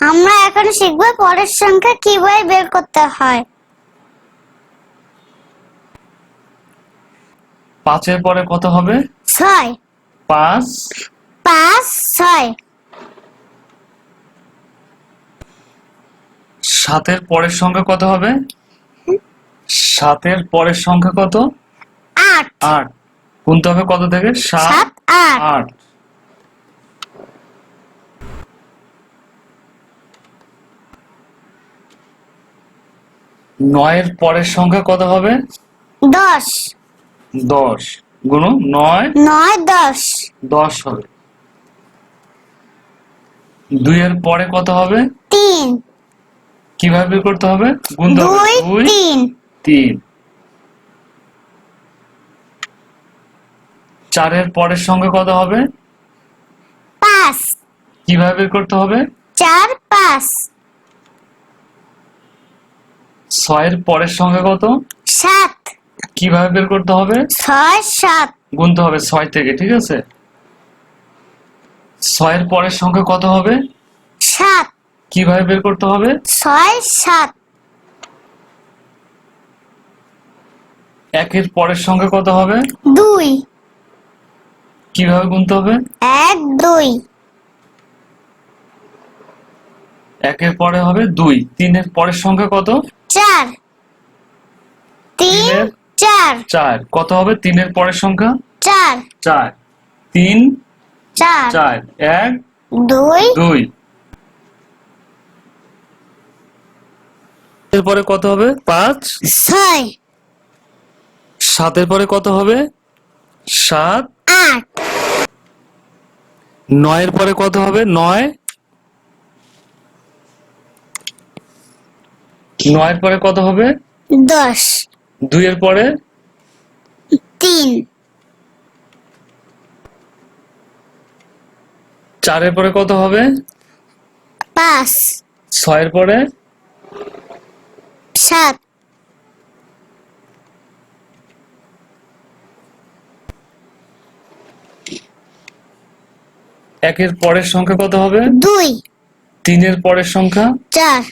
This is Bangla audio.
আমরা এখন শিখব পরের সংখ্যা কীভাবে বের করতে হয়। পাঁচের পরে কত হবে? ছয়। পাঁচ। পাঁচ ছয়। সাতের পরের সংখ্যা কত হবে? সাতের পরের সংখ্যা কত? আট। আট। গুনতে হবে কত থেকে? সাত। আট। নয়ের পরের সংখ্যা কত হবে? দশ। দশ। গুণ নয়? নয় দশ। দশ হবে। দুইয়ের পরে কত হবে? তিন। কীভাবে করতে হবে? হবে দুই তিন। তিন। চারের পরের সংখ্যা কত হবে? পাঁচ। কীভাবে করতে হবে? চার পাঁচ। ছয়ের পরের সংখ্যা কত? সাত। কীভাবে বের করতে হবে? ছয় সাত। গুনতে হবে ছয় থেকে ঠিক আছে? ছয়ের পরের সংখ্যা কত হবে? সাত। কীভাবে বের করতে হবে? ছয় সাত। একের পরের সংখ্যা কত হবে? দুই। কীভাবে গুনতে হবে? এক দুই। একের পরে হবে দুই। তিনের পরের সংখ্যা কত? চার। তিন চার। চার। কত হবে? তিনের পরের সংখ্যা? চার। চার। তিন চার। চার। এক দুই। দুই। এর পরে কত হবে? পাঁচ। ছয়। সাতের পরে কত হবে? সাত। আট। নয়ের পরে কত হবে? নয়। নয়ের পরে কত হবে? দশ। দুইয়ের পরে? তিন। চারের পরে কত হবে? পাঁচ। ছয়ের পরে? সাত। একের পরের সংখ্যা কত হবে? দুই। তিনের পরের সংখ্যা? চার।